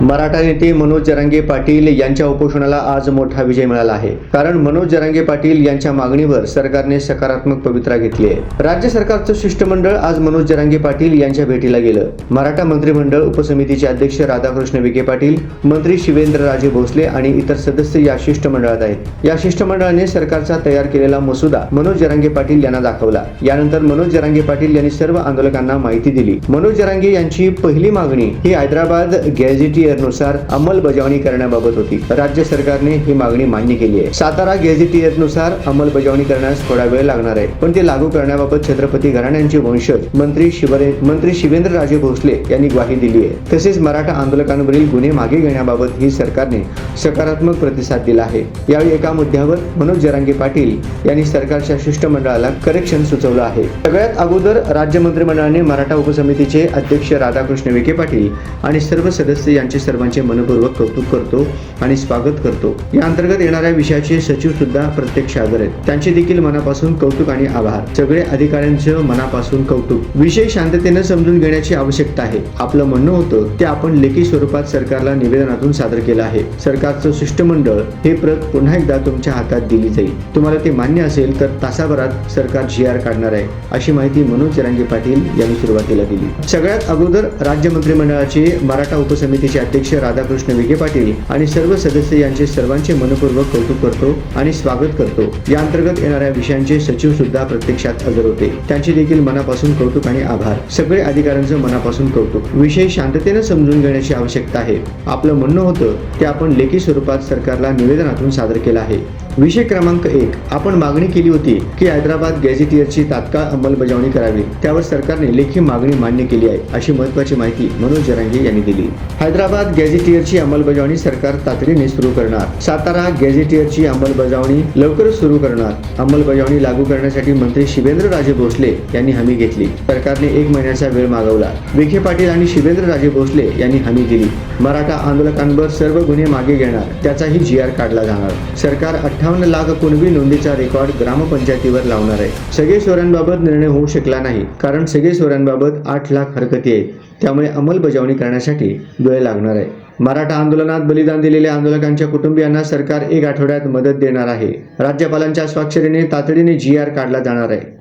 मराठा नेते मनोज जरांगे पाटील यांच्या उपोषणाला आज मोठा विजय मिळाला आहे. कारण मनोज जरांगे पाटील यांच्या मागणीवर सरकारने सकारात्मक पवित्रा घेतली आहे. राज्य सरकारचं शिष्टमंडळ आज मनोज जरांगे पाटील यांच्या भेटीला गेलं. मराठा मंत्रिमंडळ उपसमितीचे अध्यक्ष राधाकृष्ण विखे पाटील मंत्री शिवेंद्र राजे भोसले आणि इतर सदस्य या शिष्टमंडळात आहेत. या शिष्टमंडळाने सरकारचा तयार केलेला मसुदा मनोज जरांगे पाटील यांना दाखवला. यानंतर मनोज जरांगे पाटील यांनी सर्व आंदोलकांना माहिती दिली. मनोज जरांगे यांची पहिली मागणी ही हैदराबाद गॅझेटियरनुसार अंमलबजावणी करण्याबाबत होती. राज्य सरकारने ही मागणी मान्य केली आहे. सातारा गॅझेटियरनुसार अंमलबजावणी करण्यास थोडा वेळ लागणार आहे. पण ते लागू करण्याबाबत छत्रपती घराण्यांचे वंशज मंत्री शिवरे मंत्री शिवेंद्र राजे भोसले यांनी ग्वाही दिली आहे. तसेच मराठा आंदोलकांवरील गुन्हे मागे घेण्याबाबत ही सरकारने सकारात्मक प्रतिसाद दिला आहे. यावेळी एका मुद्द्यावर मनोज जरांगे पाटील यांनी सरकारच्या शिष्टमंडळाला करेक्शन सुचवलं आहे. सगळ्यात अगोदर राज्य मंत्रिमंडळाने मराठा उपसमितीचे अध्यक्ष राधाकृष्ण विखे पाटील आणि सर्व सदस्य यांचे त्यांचे सर्वांचे मनपूर्वक कौतुक करतो आणि स्वागत करतो. या अंतर्गत येणाऱ्या विषयाचे सचिव सुद्धा प्रत्यक्ष हजर आहेत. त्यांचे देखील मनापासून कौतुक आणि आभार. सगळे अधिकाऱ्यांचं मनापासून कौतुक. विषय शांततेनं समजून घेण्याची आवश्यकता आहे. आपलं म्हणणं होतं ते आपण लेखी स्वरूपात सरकारला निवेदनातून सादर केलं आहे. सरकारचं शिष्टमंडळ हे प्रत पुन्हा एकदा तुमच्या हातात दिली जाईल. तुम्हाला ते मान्य असेल तर तासाभरात सरकार जी आर काढणार आहे अशी माहिती मनोज जरांगे पाटील यांनी सुरुवातीला दिली. सगळ्यात अगोदर राज्य मंत्रिमंडळाचे मराठा उपसमितीचे अध्यक्ष राधाकृष्ण विखे पाटील आणि सर्व सदस्य यांचे सर्वांचे मनपूर्वक कौतुक करतो आणि स्वागत करतो. या अंतर्गत येणाऱ्या विषयांचे सचिव सुद्धा प्रत्यक्षात हजर होते. त्यांचे देखील मनापासून कौतुक आणि आभार. सगळे अधिकाऱ्यांचं मनापासून कौतुक. विषय शांततेनं समजून घेण्याची आवश्यकता आहे. आपलं म्हणणं होतं ते आपण लेखी स्वरूपात सरकारला निवेदनातून सादर केलं आहे. विषय क्रमांक एक. आपण मागणी केली होती की हैदराबाद गॅझेटियरची तात्काळ अंमलबजावणी करावी. त्यावर सरकारने लेखी मागणी मान्य केली आहे अशी महत्वाची माहिती मनोज जरांगे यांनी दिली. हैदराबाद गॅझेटियरची अंमलबजावणी सरकार तातडीने सुरू करणार. सातारा गॅझेटियरची अंमलबजावणी लवकरच सुरू करणार. अंमलबजावणी लागू करण्यासाठी मंत्री शिवेंद्र राजे भोसले यांनी हमी घेतली. सरकारने एक महिन्याचा वेळ मागवला. विखे पाटील आणि शिवेंद्र राजे भोसले यांनी हमी दिली. मराठा आंदोलकांवर सर्व गुन्हे मागे घेणार त्याचाही जी आर काढला जाणार. सरकार अठ्ठावन्न लाख कुणबी नोंदीचा रेकॉर्ड ग्रामपंचायतीवर लावणार आहे. सगळे सोऱ्यांबाबत निर्णय होऊ शकला नाही कारण सगळे सोऱ्यांबाबत आठ लाख हरकती आहेत. त्यामुळे अंमलबजावणी करण्यासाठी वेळ लागणार आहे. मराठा आंदोलनात बलिदान दिलेल्या आंदोलकांच्या कुटुंबियांना सरकार एक आठवड्यात मदत देणार आहे. राज्यपालांच्या स्वाक्षरीने तातडीने जी आर काढला जाणार आहे.